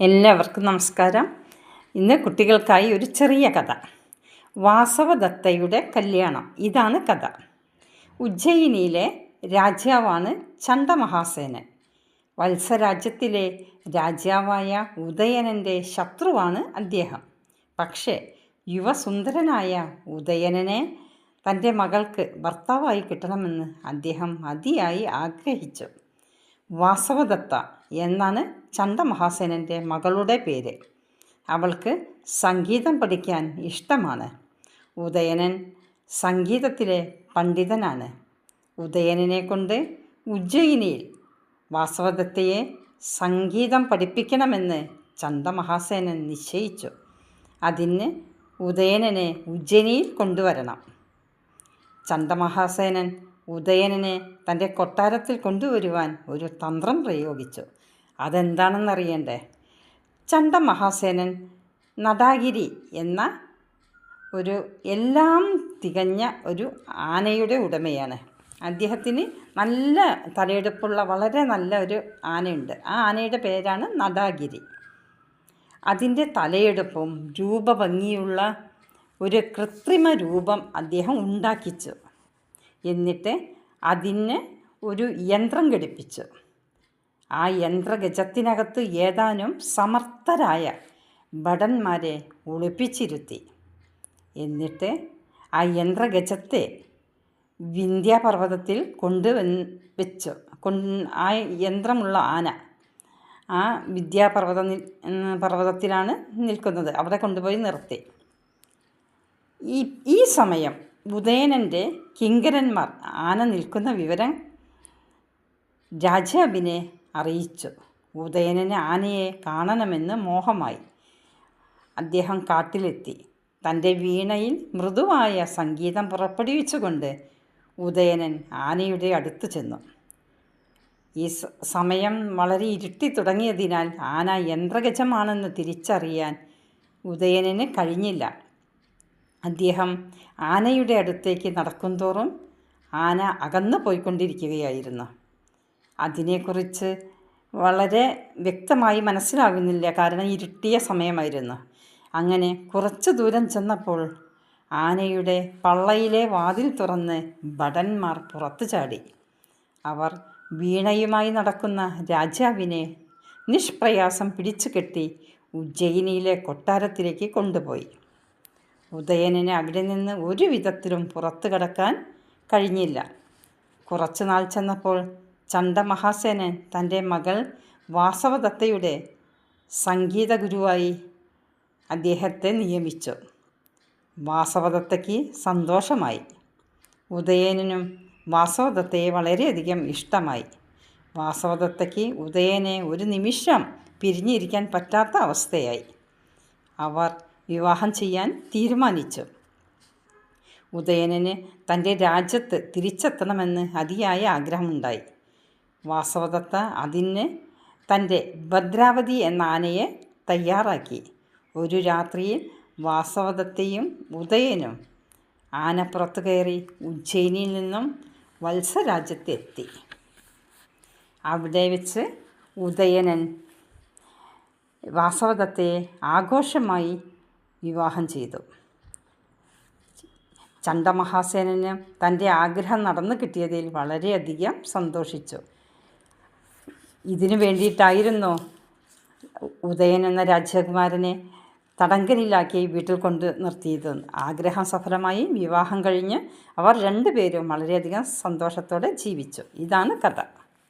എല്ലാവർക്കും നമസ്കാരം. ഇന്ന് കുട്ടികൾക്കായി ഒരു ചെറിയ കഥ. വാസവദത്തയുടെ കല്യാണം. ഇതാണ് കഥ. ഉജ്ജയിനിയിലെ രാജാവാണ് ചണ്ഡമഹാസേനൻ. വത്സരാജ്യത്തിലെ രാജാവായ ഉദയനന്റെ ശത്രുവാണ് അദ്ദേഹം. പക്ഷേ യുവസുന്ദരനായ ഉദയനനെ തന്റെ മകൾക്ക് ഭർത്താവായി കിട്ടണമെന്ന് അദ്ദേഹം അതിയായി ആഗ്രഹിച്ചു. വാസവദത്ത എന്നാണ് ചണ്ഡമഹാസേനന്റെ മകളുടെ പേര്. അവൾക്ക് സംഗീതം പഠിക്കാൻ ഇഷ്ടമാണ്. ഉദയനൻ സംഗീതത്തിലെ പണ്ഡിതനാണ്. ഉദയനനെ കൊണ്ട് ഉജ്ജയിനിയിൽ വാസവദത്തയെ സംഗീതം പഠിപ്പിക്കണമെന്ന് ചണ്ഡമഹാസേനൻ നിശ്ചയിച്ചു. അതിന് ഉദയനനെ ഉജ്ജയിനിയിൽ കൊണ്ടുവരണം. ചണ്ഡമഹാസേനൻ ഉദയനനെ തന്റെ കൊട്ടാരത്തിൽ കൊണ്ടുവരുവാൻ ഒരു തന്ത്രം പ്രയോഗിച്ചു. അതെന്താണെന്നറിയണ്ടേ? ചണ്ഡമഹാസേനൻ നടാഗിരി എന്ന ഒരു എല്ലാം തികഞ്ഞ ഒരു ആനയുടെ ഉടമയാണ്. അദ്ദേഹത്തിന് നല്ല തലയെടുപ്പുള്ള വളരെ നല്ല ഒരു ആനയുണ്ട്. ആ ആനയുടെ പേരാണ് നടാഗിരി. അതിന്റെ തലയെടുപ്പും രൂപഭംഗിയുള്ള ഒരു കൃത്രിമ രൂപം അദ്ദേഹം ഉണ്ടാക്കിച്ചു. എന്നിട്ട് അതിന് ഒരു യന്ത്രം ഘടിപ്പിച്ചു. ആ യന്ത്രഗജത്തിനകത്ത് ഏതാനും സമർത്ഥരായ ഭടന്മാരെ ഒളിപ്പിച്ചിരുത്തി. എന്നിട്ട് ആ യന്ത്രഗജത്തെ വിന്ധ്യാപർവതത്തിൽ കൊണ്ട് വെച്ചു. ആ യന്ത്രമുള്ള ആന ആ വിദ്യാപർവത പർവതത്തിലാണ് നിൽക്കുന്നത്. അവിടെ കൊണ്ടുപോയി നിർത്തി. ഈ ഈ സമയം ഉദയനന്റെ കിങ്കരന്മാർ ആന നിൽക്കുന്ന വിവരം രാജാവിനെ അറിയിച്ചു. ഉദയനന് ആനയെ കാണണമെന്ന് മോഹമായി. അദ്ദേഹം കാട്ടിലെത്തി. തന്റെ വീണയിൽ മൃദുവായ സംഗീതം പുറപ്പെടുവിച്ചുകൊണ്ട് ഉദയനൻ ആനയുടെ അടുത്ത് ചെന്നു. ഈ സമയം വളരെ ഇരുട്ടി തുടങ്ങിയതിനാൽ ആന യന്ത്രഗജമാണെന്ന് തിരിച്ചറിയാൻ ഉദയനന് കഴിഞ്ഞില്ല. അദ്ദേഹം ആനയുടെ അടുത്തേക്ക് നടക്കുംതോറും ആന അകന്നു പോയിക്കൊണ്ടിരിക്കുകയായിരുന്നു. അതിനെക്കുറിച്ച് വളരെ വ്യക്തമായി മനസ്സിലാകുന്നില്ല. കാരണം ഇരുട്ടിയ സമയമായിരുന്നു. അങ്ങനെ കുറച്ച് ദൂരം ചെന്നപ്പോൾ ആനയുടെ പള്ളയിലെ വാതിൽ തുറന്ന് ഭടന്മാർ പുറത്തു ചാടി. അവർ വീണയുമായി നടക്കുന്ന രാജാവിനെ നിഷ്പ്രയാസം പിടിച്ചു കെട്ടി ഉജ്ജയിനിയിലെ കൊട്ടാരത്തിലേക്ക് കൊണ്ടുപോയി. ഉദയനന് അവിടെ നിന്ന് ഒരു വിധത്തിലും പുറത്തു കടക്കാൻ കഴിഞ്ഞില്ല. കുറച്ചു നാൾ ചെന്നപ്പോൾ ചണ്ഡമഹാസേനൻ തന്റെ മകൾ വാസവദത്തയുടെ സംഗീത ഗുരുവായി അദ്ദേഹത്തെ നിയമിച്ചു. വാസവദത്തയ്ക്ക് സന്തോഷമായി. ഉദയനും വാസവദത്തയെ വളരെയധികം ഇഷ്ടമായി. വാസവദത്തയ്ക്ക് ഉദയനെ ഒരു നിമിഷം പിരിഞ്ഞിരിക്കാൻ പറ്റാത്ത അവസ്ഥയായി. അവർ വിവാഹം ചെയ്യാൻ തീരുമാനിച്ചു. ഉദയനന് തന്റെ രാജ്യത്ത് തിരിച്ചെത്തണമെന്ന് അതിയായ ആഗ്രഹമുണ്ടായി. വാസവദത്ത അതിന് തന്റെ ഭദ്രാവതി എന്ന ആനയെ തയ്യാറാക്കി. ഒരു രാത്രിയിൽ വാസവദത്തയും ഉദയനും ആനപ്പുറത്ത് കയറി ഉജ്ജയിനിയിൽ നിന്നും വത്സരാജ്യത്തെത്തി. അവിടെ വെച്ച് ഉദയനൻ വാസവദത്തയെ ആഘോഷമായി വിവാഹം ചെയ്തു. ചണ്ഡമഹാസേനന് തന്റെ ആഗ്രഹം നടന്നു കിട്ടിയതിൽ വളരെയധികം സന്തോഷിച്ചു. ഇതിനു വേണ്ടിയിട്ടായിരുന്നു ഉദയൻ എന്ന രാജകുമാരനെ തടങ്കലിലാക്കി വീട്ടിൽ കൊണ്ട് നിർത്തിയത്. ആഗ്രഹം സഫലമായി വിവാഹം കഴിഞ്ഞ് അവർ രണ്ടുപേരും വളരെയധികം സന്തോഷത്തോടെ ജീവിച്ചു. ഇതാണ് കഥ.